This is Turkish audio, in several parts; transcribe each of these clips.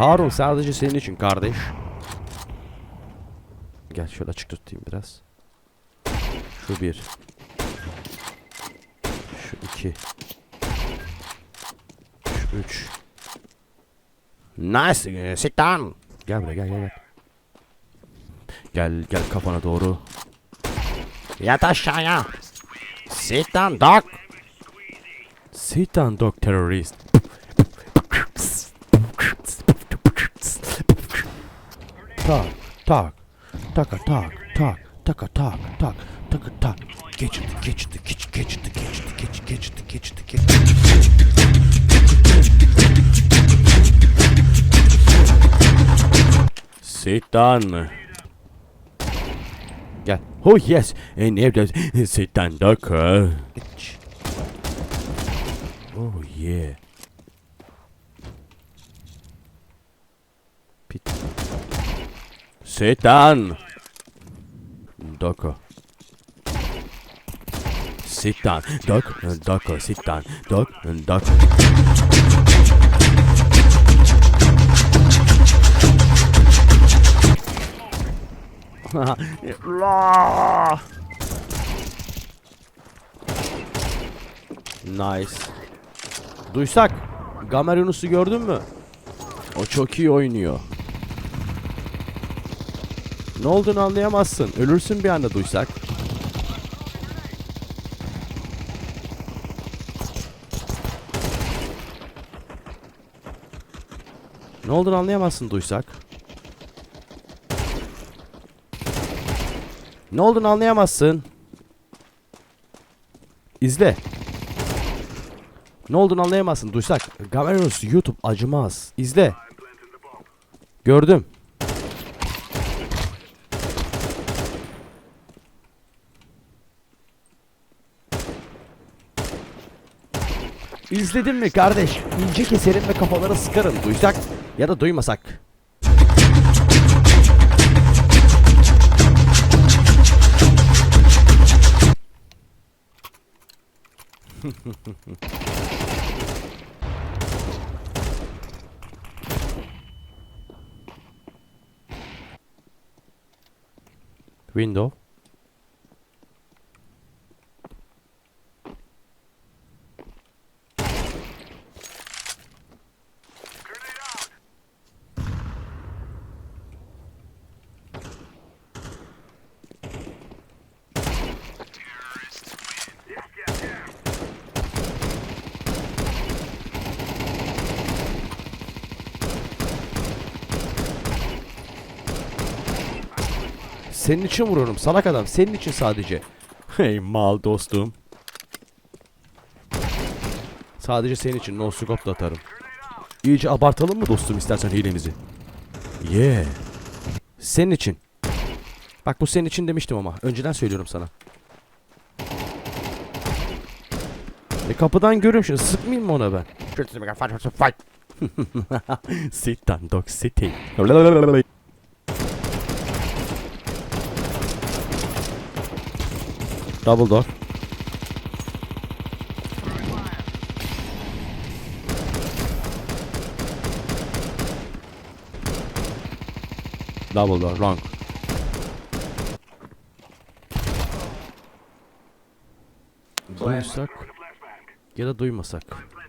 Harun sadece senin için kardeş. Gel şöyle açık tutayım biraz. Şu bir. Şu iki. Şu üç. Nice. Sit down. Gel buraya gel gel gel. Gel gel kafana doğru. Yat aşağıya. Sit down dog. Sit down dog talk, talk, talk, talk, talk, talk, talk, talk, talk, talk. Get you, get you, get you, get you, get you, get you, get you, get you, get you. Sit. Yeah. Oh yes, and if there's Satan, down. Oh yeah. Sit. Doko. Sit down. Dok. Doko. Sit down. Dok. Dok. nice. Duysak. Gamer Yunus'u gördün mü? O çok iyi oynuyor. Ne olduğunu anlayamazsın. Ölürsün bir anda duysak. Ne olduğunu anlayamazsın duysak. Ne olduğunu anlayamazsın. İzle. Ne olduğunu anlayamazsın duysak. Gameros YouTube acımaz. İzle. Gördüm. İzledin mi kardeş? İnce keserim ve kafalara sıkarım duysak ya da duymasak. Window. Senin için vuruyorum salak adam. Senin için sadece. Hey mal dostum. Sadece senin için no scope da atarım. İyice abartalım mı dostum istersen hilemizi? Yeah. Senin için. Bak bu senin için demiştim ama. Önceden söylüyorum sana. E kapıdan görüyorum şimdi. Sıkmayayım mı ona ben? Fight. sit down dog sitting. Double door. Double door, wrong. Duysak ya da duymasak.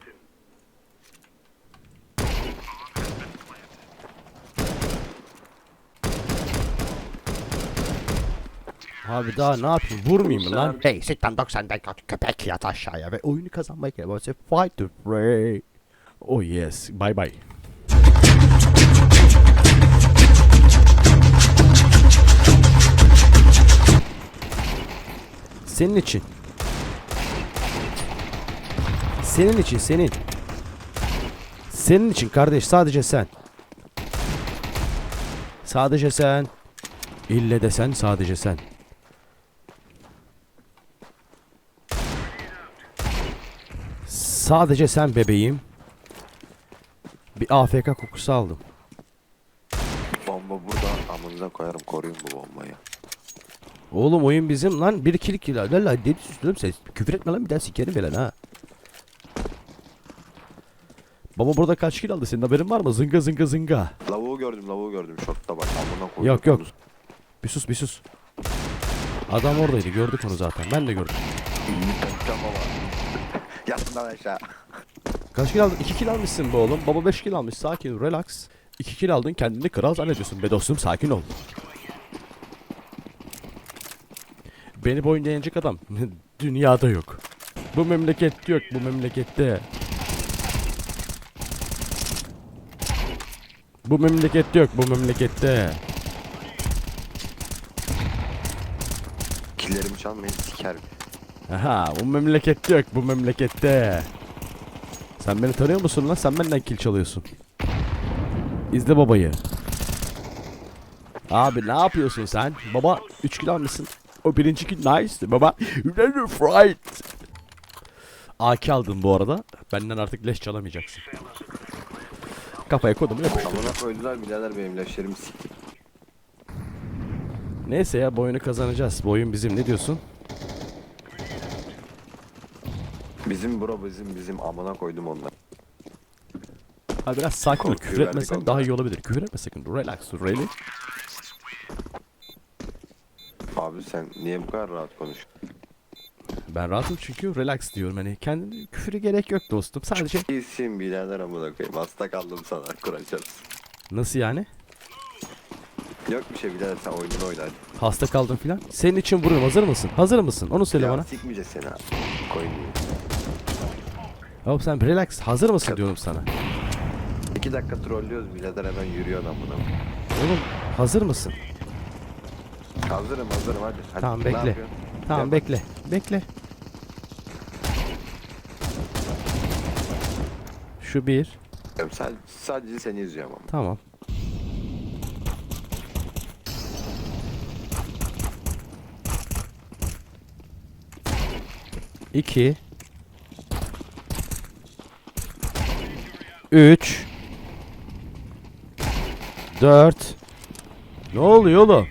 Abi daha ne yapayım? Vurmayayım mı lan? Hey sit down 90 dakika köpek yat aşağıya ve oyunu kazanmaya gel. Fight to pray. Oh yes. Bye bye. Senin için. Senin için senin. Senin için kardeş sadece sen. Sadece sen. İlle de sen sadece sen. Sadece sen bebeğim. Bir AFK kokusu aldım. Bomba burada amınıza koyarım koruyun bu bombayı. Oğlum oyun bizim lan. Bir ikilik la la la dedi sustum ses. Küfür etme lan bir daha sikerim falan ha. Baba burada kaç kill aldı senin haberin var mı? Zınga zınga zınga. Lavuğu gördüm lavuğu gördüm. Şortta bak amına koydum. Yok yok. Bir sus bir sus. Adam oradaydı gördük onu zaten. Ben de gördüm. Baba. Yatın lan aşağı. Kaç kill aldın? 2 kill almışsın be oğlum. Baba 5 kill almış. Sakin relax. 2 kill aldın kendini kral zannediyorsun. Be dostum sakin ol. Beni bu oyunda yenecek adam dünyada yok. Bu memlekette yok bu memlekette. Bu memlekette yok bu memlekette. Killerimi çalmayın siker. Aha bu memlekette yok bu memlekette. Sen beni tanıyor musun lan? Sen benden kill çalıyorsun. İzle babayı. Abi ne yapıyorsun sen? Baba 3 kill almışsın. O birinci kill nice baba. Fright. AK aldın bu arada. Benden artık leş çalamayacaksın. Kafaya kodumu yapıştır. Amına koydular birader benim leşlerimi sikti. Neyse ya bu oyunu kazanacağız. Bu oyun bizim ne diyorsun? Bizim bro bizim bizim amına koydum onları. Ha biraz sakin ol. Küfür etmesen daha iyi olabilir. Küfür etme sakın. Relax. Really. Abi sen niye bu kadar rahat konuşuyorsun? Ben rahatım çünkü relax diyorum. Hani kendine küfürü gerek yok dostum. Sadece İyisin birader amına koyayım. Hasta kaldım sana kuracağız. nasıl yani? Yok bir şey birader sen oyununu oyna hadi. Hasta kaldın filan. Senin için vuruyorum. Hazır mısın? Hazır mısın? Onu söyle Ya bana. sikmeyeceğiz seni abi. Koyun. Oğlum sen relax. Hazır mısın diyorum sana. İki dakika trollüyoruz birader hemen yürüyor amına. Oğlum hazır mısın? Hazırım hazırım hadi. hadi. Tamam, Ne bekle. yapıyorsun? Tamam Yap. bekle. Bekle. Şu bir. Sadece, sadece seni izliyorum ama. Tamam. İki. Üç. Dört. Ne oluyor oğlum?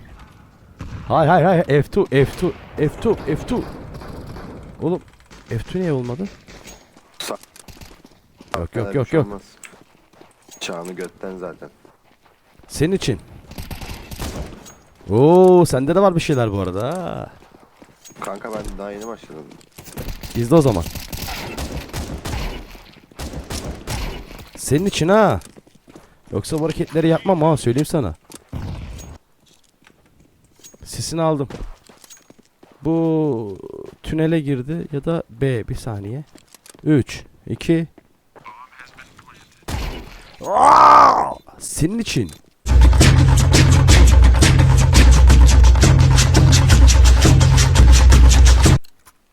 Hay hay hay F2 F2 F2 F2 Oğlum F2 niye olmadı? Sa- Yok yok yok şey yok. olmaz. Çağını götten zaten. Senin için. Oo sende de var bir şeyler bu arada. Kanka ben daha yeni başladım. İzle o zaman. Senin için ha. Yoksa bu hareketleri yapmam ha söyleyeyim sana. Sesini aldım. Bu tünele girdi ya da B bir saniye. 3 2 Senin için.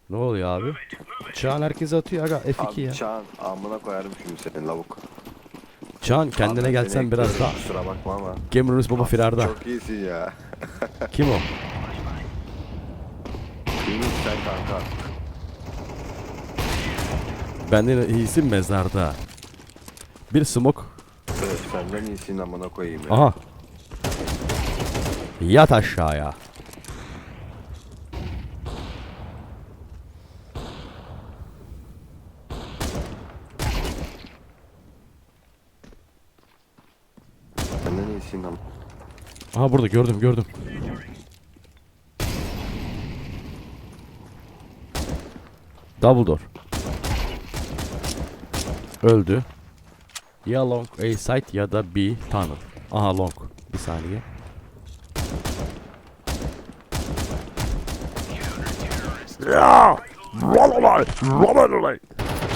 Ne oluyor abi? Çağan herkese atıyor aga F2 Abi ya. Çağan amına koyarım şimdi senin lavuk. Çağan kendine gelsen biraz daha. Kusura bakma ama. Gamerus Baba firarda. Çok iyisin ya. Kim o? Yunus sen kanka. Benden iyisi mezarda. Bir smoke. Evet senden iyisin amına koyayım ya. Aha. Yat aşağıya. Senden iyisin ama. Aha burada gördüm gördüm. Double door. Öldü. Ya long A site ya da B tunnel. Aha long. Bir saniye.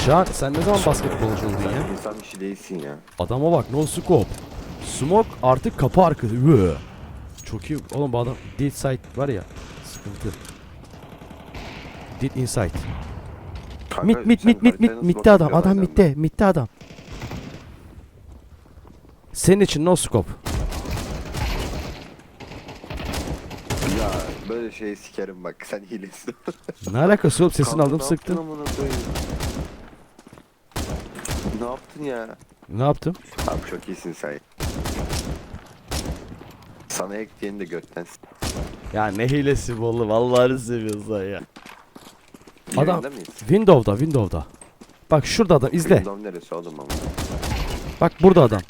Şahan sen ne zaman basketbolcu oldun ya? İnsan işi değilsin ya. Adama bak no scope. Smoke artık kapı arkası. Çok iyi. Oğlum bu adam dead side var ya. Sıkıntı. Dead inside. Kanka, Mit mit mit mit mit mitte adam. Adam mitte. Mitte adam. Senin için no scope. Ya böyle şey sikerim bak sen hilesin. Ne alakası oğlum sesini Kanka, aldım ne sıktım. yaptın amına koyayım? Ne yaptın ya? Ne yaptım? Abi çok iyisin sen. Sana ekleyeni de götten s- Ya ne hilesi bu oğlum. Vallahi seviyorsun ya. Adam- Yayında mıyız? Window'da Window'da. Bak şurada adam izle. Windows neresi oğlum ama? Bak burada adam.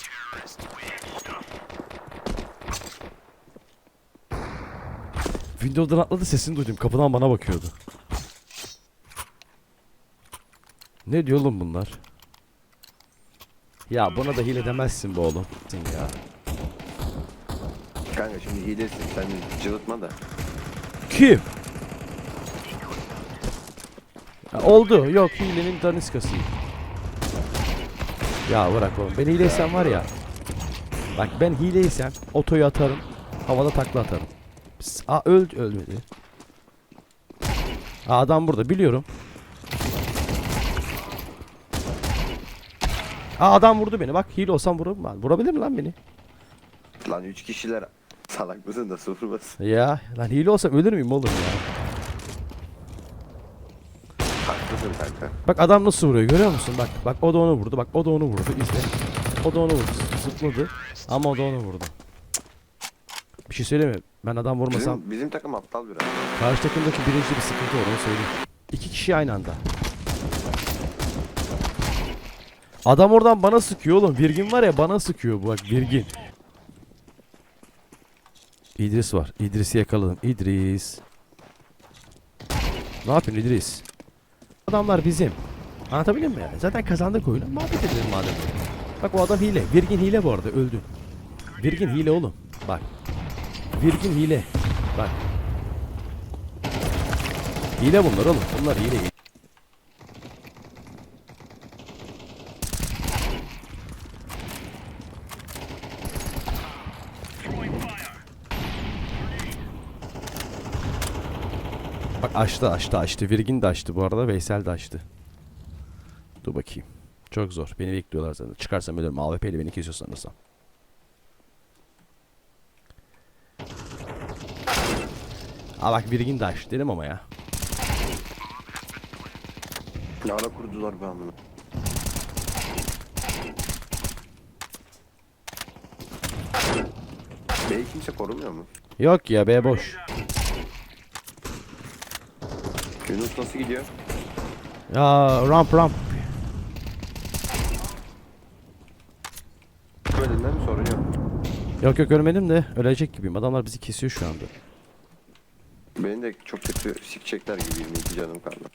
Windows'dan atladı sesini duydum. Kapıdan bana bakıyordu. Ne diyor oğlum bunlar? Ya buna da hile demezsin be oğlum. Ya. Kanka şimdi hilesin sen cıvıtma da. Kim? Ya oldu. Yok hilenin daniskası. Ya bırak oğlum. Ben hileysem var ya. Bak ben hileysem otoyu atarım. Havada takla atarım. Pss, Aa öldü ölmedi. Aa, adam burada biliyorum. Aa adam vurdu beni. Bak hile olsam vururum ben. Vurabilir mi lan beni? Lan 3 kişiler salak mısın da sıfır basın. Ya lan hile olsam ölür müyüm oğlum ya? Haklısın kanka. Bak adam nasıl vuruyor görüyor musun? Bak bak o da onu vurdu. Bak o da onu vurdu. İzle. O da onu vurdu. Zıpladı. Ama o da onu vurdu. Bir şey söyleyeyim mi? Ben adam vurmasam Bizim, bizim takım aptal biraz. karşı takımdaki birinci bir sıkıntı var onu söyleyeyim. İki kişi aynı anda. Adam oradan bana sıkıyor oğlum. Virgin var ya bana sıkıyor bu bak Virgin. İdris var. İdris'i yakaladım. İdris. Ne yapıyorsun İdris? Adamlar bizim. Anlatabiliyor muyum ya? Zaten kazandık oyunu. Muhabbet edelim madem. Bak o adam hile. Virgin hile bu arada. Öldü. Virgin hile oğlum. Bak. Virgin hile. Bak. Hile bunlar oğlum. Bunlar hile. hile. Açtı açtı açtı. Virgin de açtı bu arada. Veysel de açtı. Dur bakayım. Çok zor. Beni bekliyorlar zaten. Çıkarsam ölürüm. AWP ile beni kesiyor sanırsam. Aa bak Virgin de açtı dedim ama ya. Ne ara kurdular be amına. B'yi kimse korumuyor mu? Yok ya B boş. Yunus nasıl gidiyor? Ya ramp ramp. Bölümden mi sorun yok? Yok yok ölmedim de ölecek gibiyim. Adamlar bizi kesiyor şu anda. Beni de çok kötü sikecekler gibi 22 canım kaldı.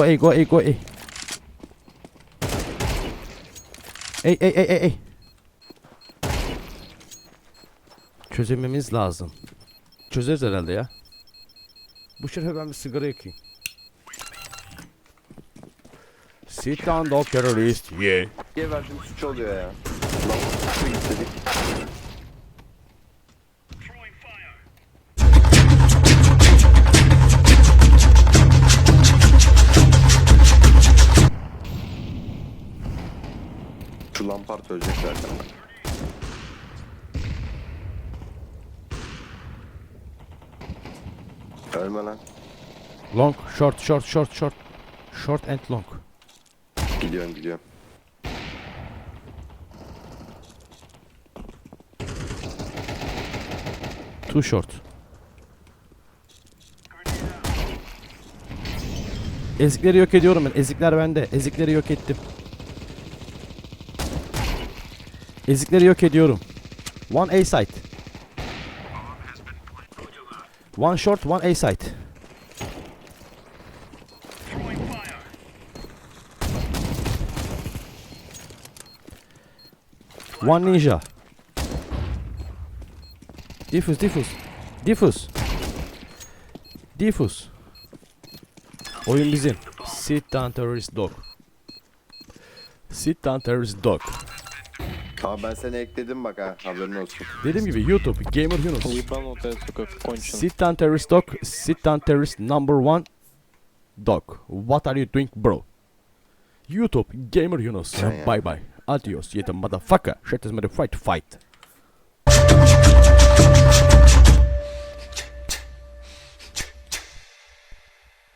Go A. Ey ey ey ey ey. Çözememiz lazım. Çözeriz herhalde ya. Bu şerefe ben bir sigara yakayım. Sit down dog terrorist. Yeah. Diye verdim suç oluyor ya. Lan Şu Lampard ölecek zaten. Ölme lan. Long, short, short, short, short. Short and long. Gidiyorum gidiyorum. Too short. Ezikleri yok ediyorum ben. Ezikler bende. Ezikleri yok ettim. Ezikleri yok ediyorum. One A site. One short, one A site. One ninja. Diffus, diffus. Diffus. Diffus. Oyun bizim. Sit down terrorist dog. Sit down terrorist dog. Abi ben seni ekledim bak ha haberin olsun. Dediğim gibi YouTube Gamer Yunus. Sit down terrorist dog. Sit down terrorist number one dog. What are you doing bro? YouTube Gamer Yunus. Aynen. Bye bye. Adios you the motherfucker. Shit is made fight fight.